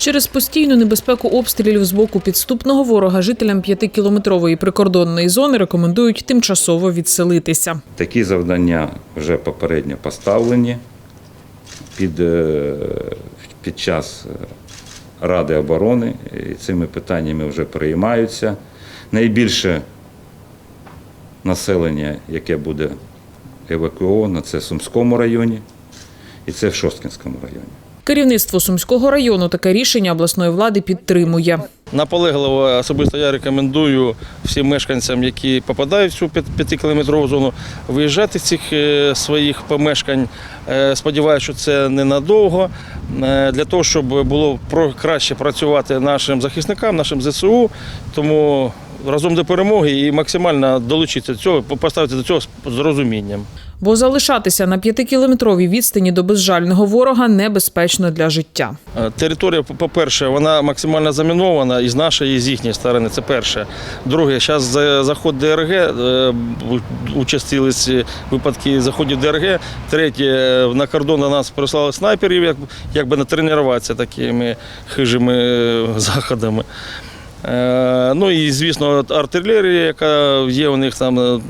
Через постійну небезпеку обстрілів з боку підступного ворога жителям п'ятикілометрової прикордонної зони рекомендують тимчасово відселитися. Такі завдання вже попередньо поставлені під, е, під час е, Ради оборони. І цими питаннями вже переймаються. Найбільше населення, яке буде евакуовано, це в Сумському районі і це в Шосткінському районі. Керівництво Сумського району таке рішення обласної влади підтримує. Наполегливо особисто я рекомендую всім мешканцям, які попадають в цю 5-кілометрову зону, виїжджати з цих е, своїх помешкань. Е, Сподіваюся, що це ненадовго, е, для того, щоб було краще працювати нашим захисникам, нашим ЗСУ. Тому разом до перемоги і максимально долучитися до цього, поставити до цього з розумінням. Бо залишатися на п'ятикілометровій відстані до безжального ворога небезпечно для життя. Е, Територія, по- по-перше, вона максимально замінована і з нашої, і з їхньої сторони. Це перше. Друге, зараз заход ДРГ, е, участились випадки заходів ДРГ. Третє, е, на кордон до нас прислали снайперів, як, якби натренуватися такими хижими е, заходами. Е, Ну і звісно, артилерія, яка є у них там, е,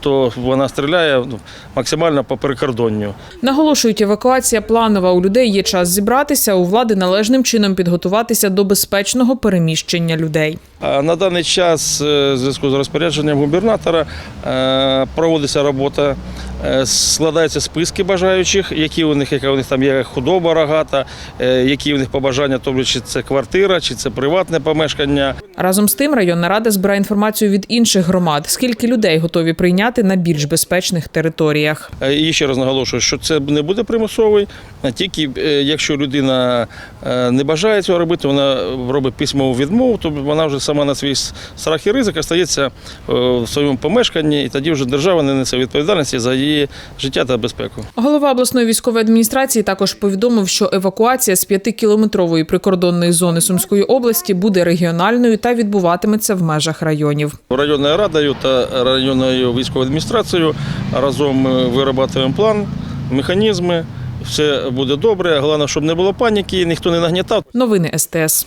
то- вона стріляє ну, максимально по прикордонню. Наголошують, евакуація планова. У людей є час зібратися, у влади належним чином підготуватися до безпечного переміщення людей. На даний час е, в зв'язку з розпорядженням губернатора проводиться робота, складаються списки бажаючих, які у них, яка у них там є худоба рогата, е, які у них побажання, тобто чи це квартира, чи це приватне помешкання. Разом з тим, районна рада збирає інформацію від інших громад, скільки людей готові прийняти на більш безпечних територіях. Е, І ще раз наголошую, що це не буде примусовий, тільки е, якщо людина е, не бажає цього робити, вона робить письмову відмову, то вона вже сама на свій страх і ризик остається е, в своєму помешканні, і тоді вже держава не несе відповідальності за її життя та безпеку. Голова обласної військової адміністрації також повідомив, що евакуація з п'ятикілометрової прикордонної зони Сумської області буде регіональною та відбуватиметься в межах районів. Районною радою та районною військовою адміністрацією разом ми виробляємо план, механізми. Все буде добре. Головне, щоб не було паніки, ніхто не нагнітав. Новини СТС.